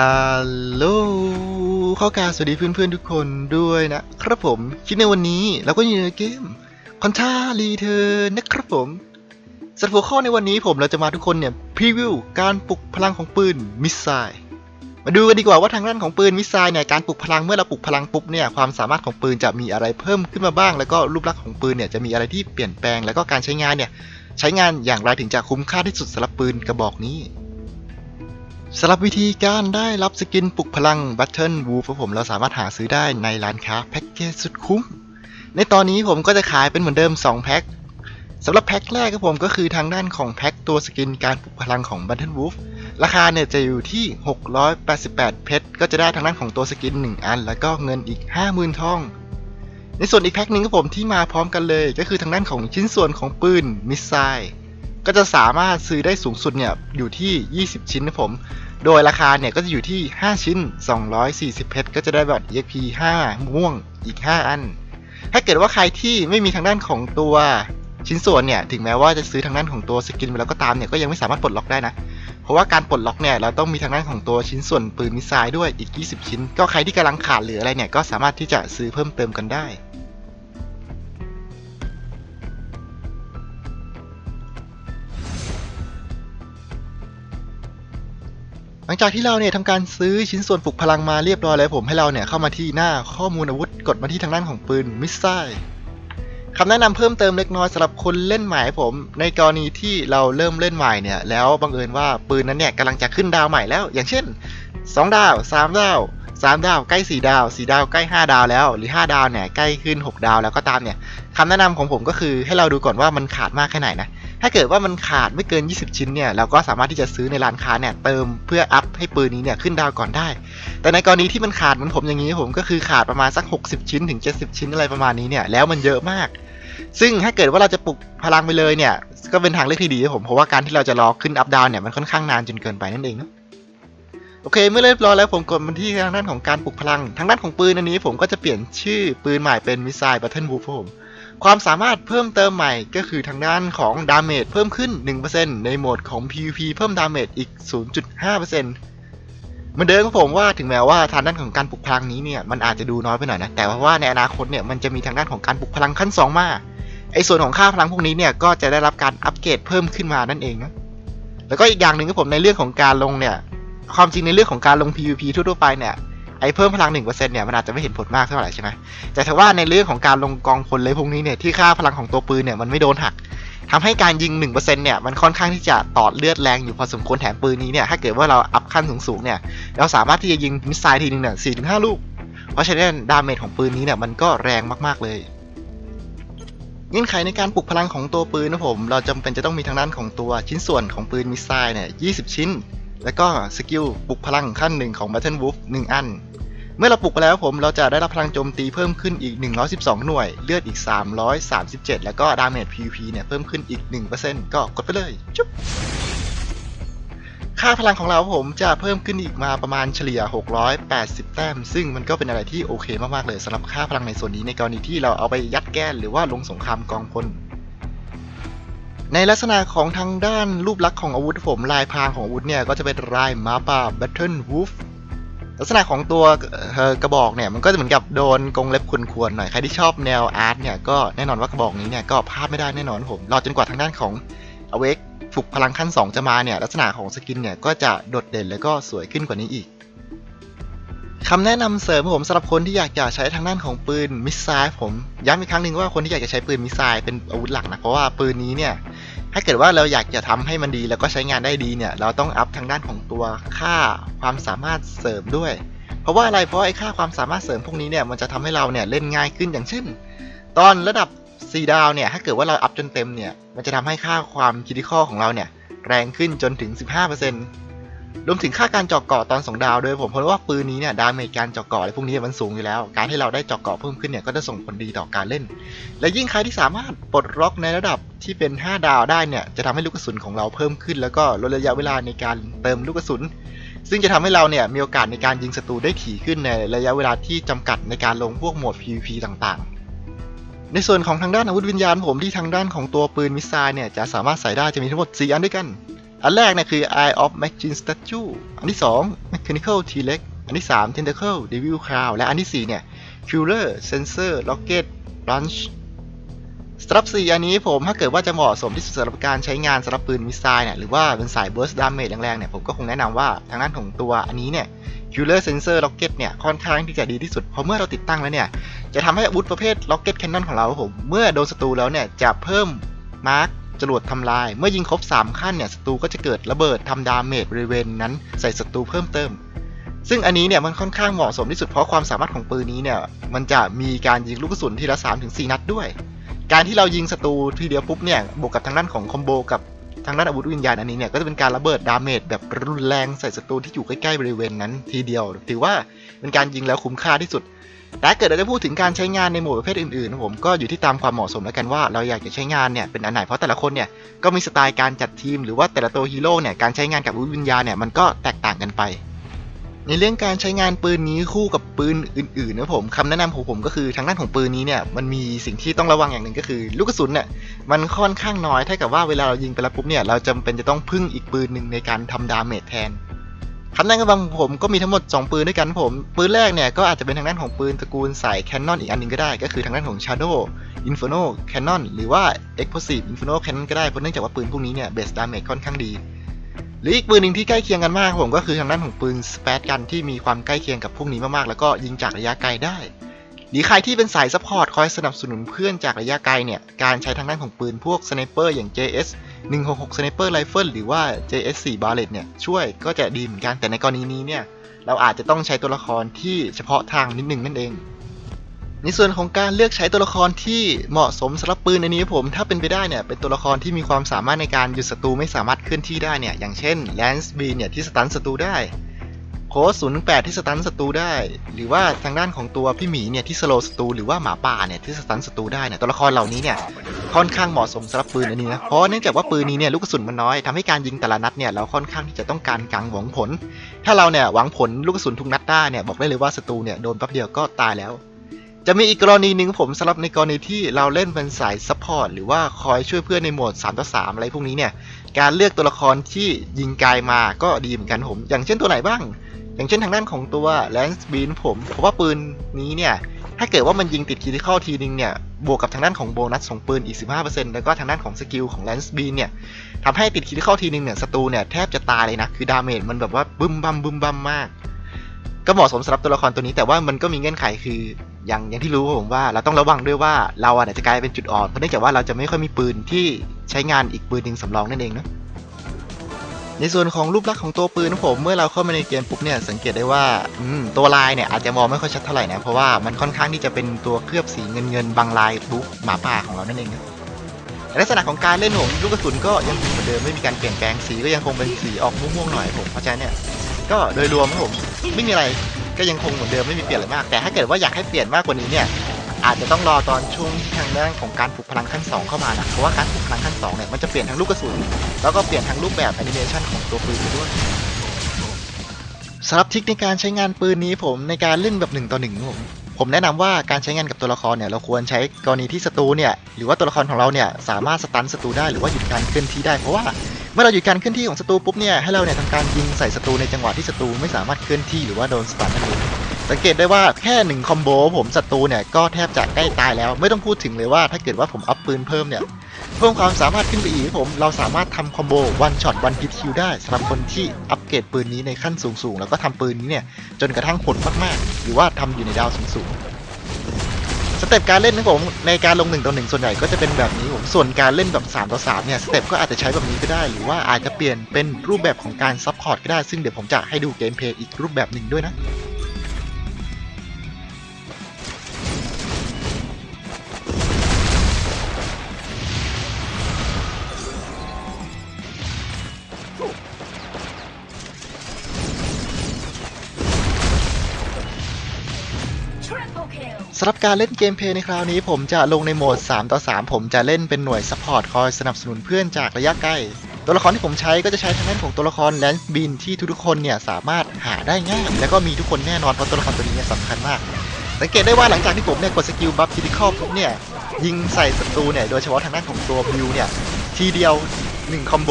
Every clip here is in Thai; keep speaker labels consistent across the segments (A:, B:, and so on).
A: ฮัลโหลข้ากาบสวัสดีเพื่อนๆทุกคนด้วยนะครับผมคลิปในวันนี้เราก็อยู่ในเกมคอนท่ารีเทิร์นนะครับผมสำหรับหัวข้อในวันนี้ผมเราจะมาทุกคนเนี่ยพรีวิวการปลุกพลังของปืนมิสไซล์มาดูกันดีกว่าว่าทางด้านของปืนมิสไซล์เนี่ยการปลุกพลังเมื่อเราปลุกพลังปุ๊บเนี่ยความสามารถของปืนจะมีอะไรเพิ่มขึ้นมาบ้าง แล้วก็รูปลักษณ์ของปืนเนี่ยจะมีอะไรที่เปลี่ยนแปลง แล้วก็การใช้งานเนี่ยใช้งานอย่างไรถึงจะคุ้มค่าที่สุดสำหรับปืนกระบอกนี้ สำหรับวิธีการได้รับสกินปลุกพลัง Battle Wolf ครับผมเราสามารถหาซื้อได้ในร้านค้าแพ็กเกจสุดคุ้ม ในตอนนี้ผมก็จะขายเป็นเหมือนเดิม 2 แพ็คสำหรับแพ็คแรกครับผมก็คือทางด้านของแพ็คตัวสกินการปลุกพลังของ Battle Wolf ราคาเนี่ยจะอยู่ที่ 688 เพชร ก็จะได้ทางด้านของตัวสกิน 1 อัน แล้วก็เงินอีก 50,000ทอง ในส่วนอีกแพ็คหนึ่งครับผมที่มาพร้อมกันเลยก็คือทางด้านของชิ้นส่วนของปืนมิสไซล์ก็จะสามารถซื้อได้สูงสุดเนี่ยอยู่ที่ 20 ชิ้นนะผม โดยราคาเนี่ยก็จะอยู่ที่ 5 ชิ้น 240 เพชร ก็จะได้แบบ EXP 5 ม่วงอีก 5 อัน ถ้าเกิดว่าใครที่ไม่มีทางด้านของตัวชิ้นส่วนเนี่ย ถึงแม้ว่าจะซื้อทางด้านของตัวสกินไปแล้วก็ตามเนี่ย ก็ยังไม่สามารถปลดล็อกได้นะ เพราะว่าการปลดล็อกเนี่ย เราต้องมีทางด้านของตัวชิ้นส่วนปืนมิสไซล์ด้วยอีก 20 ชิ้น ก็ใครที่กำลังขาดหรืออะไรเนี่ย ก็สามารถที่จะซื้อเพิ่มเติมกันได้ หลังจากที่เราเนี่ยทำการซื้อชิ้นส่วนปลุกพลังมาเรียบร้อยแล้วผมให้เราเนี่ยเข้ามาที่หน้าข้อมูลอาวุธกดมาที่ทางด้านของปืนมิสไซล์คำแนะนำเพิ่มเติมเล็กน้อยสำหรับคนเล่นใหม่ผม ในกรณีที่เราเริ่มเล่นใหม่เนี่ย แล้วบังเอิญว่าปืนนั้นเนี่ยกำลังจะขึ้นดาวใหม่แล้ว อย่างเช่น 2 ดาว 3 ดาว 3 ดาวใกล้ 4 ดาว 4 ดาวใกล้ 5 ดาวแล้ว หรือ 5 ดาวเนี่ยใกล้ขึ้น 6 ดาวแล้วก็ตามเนี่ยคำแนะนำของผมก็คือให้เราดูก่อนว่ามันขาดมากแค่ไหนนะ ถ้าเกิดว่ามันขาดไม่เกิน 20 ชิ้นเนี่ยเราก็สามารถที่จะซื้อในร้านค้าเนี่ยเติมเพื่ออัพให้ปืนนี้เนี่ยขึ้นดาวก่อนได้ แต่ในกรณีที่มันขาดเหมือนผมอย่างนี้ผมก็คือขาดประมาณสัก 60 ชิ้นถึง 70 ชิ้นอะไรประมาณนี้เนี่ยแล้วมันเยอะมาก ซึ่งถ้าเกิดว่าเราจะปลุกพลังไปเลยเนี่ยก็เป็นทางเลือกที่ดีครับผมเพราะว่าการที่เราจะรอขึ้นอัพดาวเนี่ยมันค่อนข้างนานจนเกินไปนั่นเองเนาะโอเค เมื่อเรียบร้อยแล้วผมกดมาที่ทางด้านของการปลุกพลัง ทางด้านของปืนอันนี้ผมก็จะเปลี่ยนชื่อปืนใหม่เป็นมิสไซล์บัตเทิลบูฟผม ความสามารถเพิ่มเติมใหม่ก็คือทางด้านของดาเมจเพิ่มขึ้น 1%ในโหมดของ PVP เพิ่มดาเมจอีก 0.5%เหมือนเดิมครับผมว่าถึงแม้ว่าทางด้านของการปลุกพลังนี้เนี่ยมันอาจจะดูน้อยไปหน่อยนะแต่ว่าในอนาคตเนี่ยมันจะมีทางด้านของการปลุกพลังขั้น 2 มาไอ้ส่วนของค่าพลังพวกนี้เนี่ยก็จะได้รับการอัปเกรดเพิ่มขึ้นมานั่นเองนะแล้วก็อีกอย่างหนึ่งครับผมในเรื่องของการลงเนี่ยความจริงในเรื่องของการลง PVP ทั่วๆไปเนี่ย ไอ้เพิ่มพลัง1%เนี่ยมันอาจจะไม่เห็นผลมากเท่าไหร่ใช่ไหมแต่ถ้าว่าในเรื่องของการลงกองพลเลยพวกนี้เนี่ยที่ค่าพลังของตัวปืนเนี่ยมันไม่โดนหักทำให้การยิง 1%เนี่ยมันค่อนข้างที่จะตอดเลือดแรงอยู่พอสมควรแถมปืนนี้เนี่ยถ้าเกิดว่าเราอัพขั้นสูงๆเนี่ยเราสามารถที่จะยิงมิสไซล์ทีนึงเนี่ยสี่ถึงห้าลูก เพราะฉะนั้นดาเมจของปืนนี้เนี่ยมันก็แรงมากๆเลยเงื่อนไขในการปลุกพลังของตัวปืนนะผม เราจำเป็นจะต้องมีทางด้านของตัวชิ้นส่วนของปืนมิสไซล์เนี่ย20 ชิ้น แล้วก็สกิลปลุกพลังขั้นหนึ่งของ Battle Wolf 1 อัน เมื่อเราปลุกไปแล้วผมเราจะได้รับพลังโจมตีเพิ่มขึ้นอีก 112 หน่วย เลือดอีก 337 แล้วก็ดาเมจ PVP เนี่ยเพิ่มขึ้นอีก 1%ก็กดไปเลยจุ๊บค่าพลังของเราผมจะเพิ่มขึ้นอีกมาประมาณเฉลี่ย 680 แต้ม ซึ่งมันก็เป็นอะไรที่โอเคมากๆเลยสำหรับค่าพลังในส่วนนี้ในกรณีที่เราเอาไปยัดแก้นหรือว่าลงสงครามกองพล ในลักษณะของทางด้านรูปลักษณ์ของอาวุธผมลายพรางของอาวุธเนี่ยก็จะเป็นลายมาป่า Battle Wolf ลักษณะของตัวกระบอกเนี่ยมันก็จะเหมือนกับโดนกรงเล็บควรๆหน่อยใครที่ชอบแนวอาร์ตเนี่ยก็แน่นอนว่ากระบอกนี้เนี่ยก็พลาดไม่ได้แน่นอนผมรอจนกว่าทางด้านของอเวกฝึกพลังขั้น 2 จะมาเนี่ยลักษณะของสกินเนี่ยก็จะโดดเด่นแล้วก็สวยขึ้นกว่านี้อีก คำแนะนำเสริมผมสำหรับคนที่อยากจะใช้ทางด้านของปืนมิสไซล์ผมย้ำอีกครั้งหนึ่งว่าคนที่อยากจะใช้ปืนมิสไซล์เป็นอาวุธหลักนะเพราะว่าปืนนี้เนี่ยถ้าเกิดว่าเราอยากจะทำให้มันดีแล้วก็ใช้งานได้ดีเนี่ยเราต้องอัพทางด้านของตัวค่าความสามารถเสริมด้วย เพราะว่าอะไรเพราะไอ้ค่าความสามารถเสริมพวกนี้เนี่ยมันจะทำให้เราเนี่ยเล่นง่ายขึ้นอย่างเช่น ตอนระดับ 4 ดาวเนี่ยถ้าเกิดว่าเราอัพจนเต็มเนี่ยมันจะทำให้ค่าความคิดข้อของเราเนี่ยแรงขึ้นจนถึง 15% รวมถึงค่าการเจาะเกาะตอน2ดาวด้วยผมเพราะว่าปืนนี้เนี่ยดาเมจการเจาะเกาะอะไรพวกนี้มันสูงอยู่แล้ว การที่เราได้เจาะเกาะเพิ่มขึ้นเนี่ยก็จะส่งผลดีต่อการเล่น และยิ่งใครที่สามารถปลดล็อกในระดับที่เป็น 5 ดาวได้เนี่ยจะทำให้ลูกกระสุนของเราเพิ่มขึ้น แล้วก็ลดระยะเวลาในการเติมลูกกระสุน ซึ่งจะทำให้เราเนี่ยมีโอกาสในการยิงศัตรูได้ถี่ขึ้นในระยะเวลาที่จำกัดในการลงพวกโหมด PVP ต่างๆ ในส่วนของทางด้านอาวุธวิญญาณผมที่ทางด้านของตัวปืนมิสไซล์เนี่ยจะสามารถใส่ได้จะมีทั้งหมด 4 อันด้วยกัน อันแรกเนี่ยคือ Eye of Machine Statue อันที่ 2 Mechanical T-Rex อันที่ 3 Tentacle Devil Crown และอันทีสี่ 4 เนี่ย Killer Sensor Rocket Launch สำหรับ4อันนี้ผมถ้าเกิดว่าจะเหมาะสมที่สุดสำหรับการใช้งานสำหรับปืนมิสไซล์เนี่ยหรือว่าเป็นสาย burst damage แรงๆเนี่ยผมก็คงแนะนำว่าทางด้านของตัวอันนี้เนี่ย Killer Sensor Rocket เนี่ยค่อนข้างที่จะดีที่สุด เพราะเมื่อเราติดตั้งแล้วเนี่ย จะทำให้อาวุธประเภท Rocket Cannon ของเราผมเมื่อโดนศัตรูแล้วเนี่ยจะเพิ่มมาร์ก จรวดทำลาย เมื่อยิงครบ 3 ขั้นเนี่ยศัตรูก็จะเกิดระเบิดทำดาเมจบริเวณนั้นใส่ศัตรูเพิ่มเติม ซึ่งอันนี้เนี่ยมันค่อนข้างเหมาะสมที่สุดเพราะความสามารถของปืนนี้เนี่ยมันจะมีการยิงลูกกระสุนทีละ3-4 นัดด้วย การที่เรายิงศัตรูทีเดียวปุ๊บเนี่ยบวกกับทางด้านของคอมโบกับ ทางด้านอาวุธวิญญาณอันนี้เนี่ยก็จะเป็นการระเบิดดาเมจแบบรุนแรงใส่ศัตรูที่อยู่ใกล้ๆบริเวณนั้นทีเดียว ถือว่าเป็นการยิงแล้วคุ้มค่าที่สุด แต่เกิดเราจะพูดถึงการใช้งานในโหมดประเภทอื่นๆนะผมก็อยู่ที่ตามความเหมาะสมแล้วกันว่าเราอยากจะใช้งานเนี่ยเป็นอันไหนเพราะแต่ละคนเนี่ยก็มีสไตล์การจัดทีมหรือว่าแต่ละตัวฮีโร่เนี่ยการใช้งานกับอาวุธวิญญาณเนี่ยมันก็แตกต่างกันไป ในเรื่องการใช้งานปืนนี้คู่กับปืนอื่นๆนะผมคำแนะนำของผมก็คือทางด้านของปืนนี้เนี่ยมันมีสิ่งที่ต้องระวังอย่างหนึ่งก็คือ ลูกกระสุนเนี่ยมันค่อนข้างน้อยเท่ากับว่าเวลาเรายิงไปแล้วปุ๊บเนี่ยเราจำเป็นจะต้องพึ่งอีกปืนหนึ่งในการทำดาเมจแทนคำแนะนำของผมก็มีทั้งหมด 2 ปืนด้วยกันผม ปืนแรกเนี่ยก็อาจจะเป็นทางด้านของปืนตระกูลสายแคนนอนอีกอันหนึงก็ได้ ก็คือทางด้านของ Shadow Inferno Cannon หรือว่า Explosive Inferno Cannon ก็ได้เพราะเนื่องจากว่าปืนพวกนี้เนี่ยเบสดาเมจค่อนข้างดี หรืออีกปืนหนึ่งที่ใกล้เคียงกันมากผมก็คือทางด้านของปืนสเปซกันที่มีความใกล้เคียงกับพวกนี้มากๆแล้วก็ยิงจากระยะไกลได้หรือใครที่เป็นสายซัพพอร์ตคอยสนับสนุนเพื่อนจากระยะไกลเนี่ย การใช้ทางด้านของปืนพวกสไนเปอร์อย่าง JS 166 Sniper Rifle หรือว่า JS 4 Barrett เนี่ย ช่วยก็จะดีเหมือนกันแต่ในกรณีนี้เนี่ย เราอาจจะต้องใช้ตัวละครที่เฉพาะทางนิดนึงนั่นเอง ในส่วนของการเลือกใช้ตัวละครที่เหมาะสมสำหรับปืนอันนี้ผมถ้าเป็นไปได้เนี่ยเป็นตัวละครที่มีความสามารถในการหยุดศัตรูไม่สามารถเคลื่อนที่ได้เนี่ยอย่างเช่น Lance B เนี่ยที่สตันศัตรูได้โค้ด018ที่สตันศัตรูได้ หรือว่าทางด้านของตัวพี่หมีเนี่ยที่สโลศัตรูหรือว่าหมาป่าเนี่ยที่สตันศัตรูได้เนี่ยตัวละครเหล่านี้เนี่ยค่อนข้างเหมาะสมสำหรับปืนอันนี้นะเพราะเนื่องจากว่าปืนนี้เนี่ยลูกกระสุนมันน้อยทำให้การยิงแต่ละนัดเนี่ยเราค่อนข้างที่จะต้องการกังหวังผล ถ้าเราเนี่ยหวังผลลูกกระสุนทุกนัดได้เนี่ยบอกได้เลยว่าศัตรูเนี่ยโดนแป๊บเดียวก็ตายแล้ว จะมีอีกกรณีหนึ่งผมสำหรับในกรณีที่เราเล่นเป็นสายซัพพอร์ตหรือว่าคอยช่วยเพื่อนในโหมด3ต่อ3อะไรพวกนี้เนี่ย การเลือกตัวละครที่ยิงไกลมาก็ดีเหมือนกันผม อย่างเช่นตัวไหนบ้าง อย่างเช่นทางด้านของตัว Lance Bean ผมเพราะว่าปืนนี้เนี่ย ถ้าเกิดว่ามันยิงติดคิ t ิคอลทีนึงเนี่ย บวกกับทางด้านของโบนัสของปืนอีก 15%แล้วก็ทางด้านของสกิลของ Lance Bean เนี่ยทำให้ติดคิ t ิคอลทีนึงเนี่ยศัตรูเนี่ยแทบจะตายเลยนะ คือดาเมจมันแบบว่าบึ้มบัมบึ้มบัมมาก ก็เหมาะสมสำหรับตัวละครตัวนี้แต่ว่ามันก็มีเงื่อนไขคือ อย่างอย่างที่รู้ผมว่าเราต้องระวังด้วยว่าเราอะจะกลายเป็นจุดอ่อนเพราะเนื่องจากว่าเราจะไม่ค่อยมีปืนที่ใช้งานอีกปืนหนึ่งสำรองนั่นเองเนาะในส่วนของรูปลักษณ์ของตัวปืนนะผมเมื่อเราเข้ามาในเกมปุ๊บเนี่ยสังเกตได้ว่าตัวลายเนี่ยอาจจะมองไม่ค่อยชัดเท่าไหร่นะเพราะว่ามันค่อนข้างที่จะเป็นตัวเคลือบสีเงินเงินบางลายบุ๊กหมาป่าของเรานั่นเองนะลักษณะของการเล่นผมลูกกระสุนก็ยังเหมือนเดิมไม่มีการเปลี่ยนแปลงสีก็ยังคงเป็นสีออกม่วงๆหน่อยผมเพราะฉะนั้นเนี่ยก็โดยรวมผมไม่มีอะไร ก็ยังคงเหมือนเดิมไม่มีเปลี่ยนอะไรมาก แต่ถ้าเกิดว่าอยากให้เปลี่ยนมากกว่านี้เนี่ยอาจจะต้องรอตอนช่วงที่ทางด้านของการปลุกพลังขั้น 2 เข้ามานะเพราะว่าการปลุกพลังขั้น2เนี่ยมันจะเปลี่ยนทั้งลูกกระสุนแล้วก็เปลี่ยนทั้งรูปแบบแอนิเมชันของตัวปืนไปด้วยสำหรับทิคในการใช้งานปืนนี้ผมในการเล่นแบบ1ต่อ1ผมผมแนะนำว่าการใช้งานกับตัวละครเนี่ยเราควรใช้กรณีที่ศัตรูเนี่ยหรือว่าตัวละครของเราเนี่ยสามารถสตันศัตรูได้หรือว่าหยุดการเคลื่อนที่ได้เพราะว่า เมื่อเราหยุดการเคลื่อนที่ของศัตรูปุ๊บเนี่ยให้เราเนี่ยทำการยิงใส่ศัตรูในจังหวะที่ศัตรูไม่สามารถเคลื่อนที่หรือว่าโดนสตันนั่นเองสังเกตได้ว่าแค่หนึ่งคอมโบผมศัตรูเนี่ยก็แทบจะใกล้ตายแล้ว ไม่ต้องพูดถึงเลยว่าถ้าเกิดว่าผมอัพปืนเพิ่มเนี่ยเพิ่มความสามารถขึ้นไปอีกผมเราสามารถทำคอมโบวันช็อตวันฮิตคิวได้สำหรับคนที่อัปเกรดปืนนี้ในขั้นสูงๆแล้วก็ทำปืนนี้เนี่ยจนกระทั่งผลมากๆ หรือว่าทำอยู่ในดาวสูงๆ เต็ปการเล่นนะผมในการลง1ต่อ1ส่วนใหญ่ก็จะเป็นแบบนี้ผมส่วนการเล่นแบบ3ต่อ3เนี่ยสเต็ปก็อาจจะใช้แบบนี้ก็ได้ หรือว่าอาจจะเปลี่ยนเป็นรูปแบบของการซัพพอร์ตก็ได้ซึ่งเดี๋ยวผมจะให้ดูเกมเพลย์อีกรูปแบบหนึ่งด้วยนะ สำหรับการเล่นเกมเพลย์ในคราวนี้ผมจะลงในโหมด 3 ต่อ 3 ผมจะเล่นเป็นหน่วยซัพพอร์ตคอยสนับสนุนเพื่อนจากระยะใกล้ ตัวละครที่ผมใช้ก็จะใช้ทางด้านของตัวละครแลนส์บินที่ทุกๆคนเนี่ยสามารถหาได้ง่ายแล้วก็มีทุกคนแน่นอนเพราะตัวละครตัวนี้เนี่ยสำคัญมาก สังเกตได้ว่าหลังจากที่ผมเนี่ยกดสกิลบัฟคิติคอลปุ๊บเนี่ยยิงใส่ศัตรูเนี่ยโดยเฉพาะทางด้านของตัวบิวเนี่ยทีเดียว1คอมโบ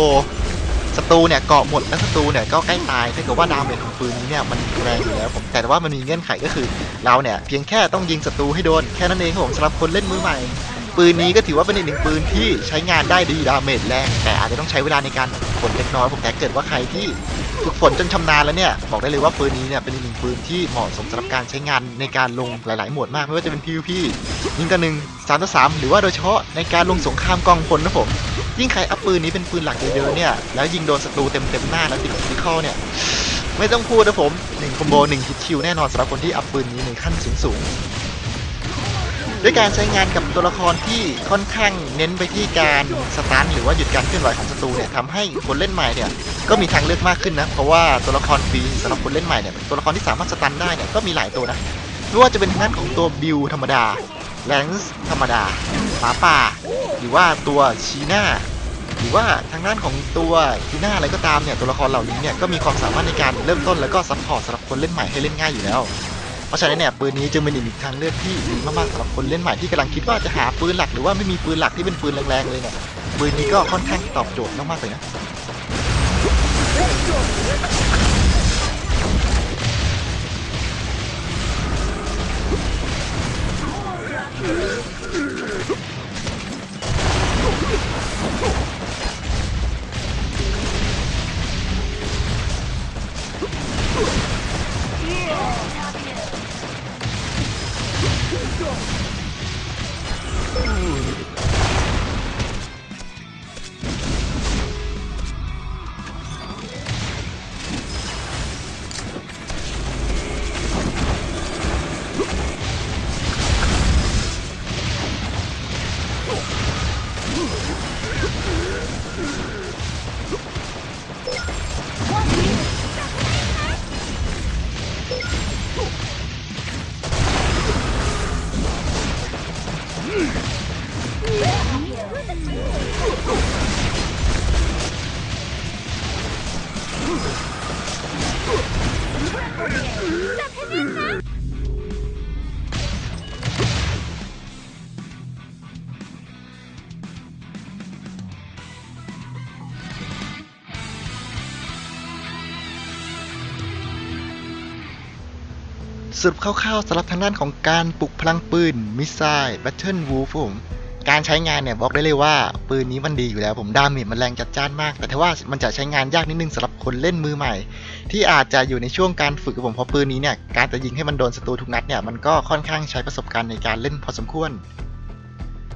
A: ศัตรูเนี่ยเกาะหมดและศัตรูเนี่ยก็ใกล้ตายถ้าเกิดว่าดาเมจของปืนนี้เนี่ยมันแรงอยู่แล้วผมแต่ว่ามันมีเงื่อนไขก็คือ เราเนี่ยเพียงแค่ต้องยิงศัตรูให้โดนแค่นั้นเองครับผมสำหรับคนเล่นมือใหม่ ปืนนี้ก็ถือว่าเป็นอีกหนึ่งปืนที่ใช้งานได้ดีดาเมจแรงแต่อาจจะต้องใช้เวลาในการฝึกฝนเล็กน้อยผมแต่เกิดว่าใครที่ฝึกฝนจนชำนาญแล้วเนี่ยบอกได้เลยว่าปืนนี้เนี่ยเป็นอีกหนึ่งปืนที่เหมาะสมสำหรับการใช้งานในการลงหลาย ๆ หมวดมากไม่ว่าจะเป็น PVP ยิงต่อหนึ่งสามต่อสามหรือว่าโดยเฉพาะในการลงสงครามกองพลนะผม ยิ่งใครอัพปืนนี้เป็นปืนหลักเยอะๆเนี่ย แล้วยิงโดนศัตรูเต็มๆหน้าแล้วติดฟิคอลเนี่ย ไม่ต้องพูดนะผมหนึ่งคอมโบหนึ่งฮิตคิวแน่นอนสำหรับคนที่อัพปืนนี้ในขั้นสูงสูงๆด้วยการใช้งานกับตัวละครที่ค่อนข้างเน้นไปที่การสตันหรือว่าหยุดการเคลื่อนไหวของศัตรูเนี่ยทำให้คนเล่นใหม่เนี่ยก็มีทางเลือกมากขึ้นนะ เพราะว่าตัวละครฟรีสำหรับคนเล่นใหม่เนี่ยตัวละครที่สามารถสตันได้เนี่ยก็มีหลายตัวนะไม่ว่าจะเป็นทางด้านของตัวบิวธรรมดา แลนส์ธรรมดาหมาป่า หรือว่าตัวชีน่าหรือว่าทางด้านของตัวทีน่าอะไรก็ตามเนี่ยตัวละครเหล่านี้เนี่ยก็มีความสามารถในการเริ่มต้นแล้วก็ซัพพอร์ตสำหรับคนเล่นใหม่ให้เล่นง่ายอยู่แล้ว เพราะฉะนั้นเนี่ยปืนนี้จึงเป็นอีกทางเลือกที่ดีมากๆสำหรับคนเล่นใหม่ที่กำลังคิดว่าจะหาปืนหลักหรือว่าไม่มีปืนหลักที่เป็นปืนแรงๆเลยเนี่ยปืนนี้ก็ค่อนข้างตอบโจทย์มากๆเลยนะ สรุปคร่าวๆสำหรับทางด้านของการปลุกพลังปืนมิสไซล์แบทเทิลวูฟผม การใช้งานเนี่ยบอกได้เลยว่า ปืนนี้มันดีอยู่แล้วผมดาเมจมันแรงจัดจ้านมาก แต่ถ้าว่ามันจะใช้งานยากนิดนึงสำหรับคนเล่นมือใหม่ ที่อาจจะอยู่ในช่วงการฝึกกับผมเพราะปืนนี้เนี่ยการจะยิงให้มันโดนศัตรูทุกนัดเนี่ยมันก็ค่อนข้างใช้ประสบการณ์ในการเล่นพอสมควร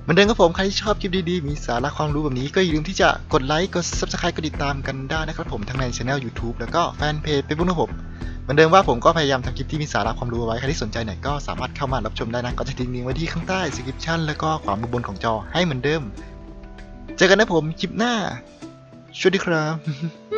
A: มือนเดิมครับผมใครที่ชอบคลิปดีๆ มีสาระความรู้แบบนี้ก็อย่าลืมที่จะกดไลค์กด subscribe กดติดตามกันได้นะครับผมทั้งในช anel YouTube แล้วก็แฟนเพจ Facebook นะครับผมเหมือนเดิมว่าผมก็พยายามทำคลิปที่มีสาระความรู้เอาไว้ใครที่สนใจเนี่ยก็สามารถเข้ามารับชมได้นะก็จะทิ้งลิงก์ไว้ที่ข้างใต้ description แล้วก็ขวามือบนของจอให้เหมือนเดิม เจอกันนะผมคลิปหน้าสวัสดีครับ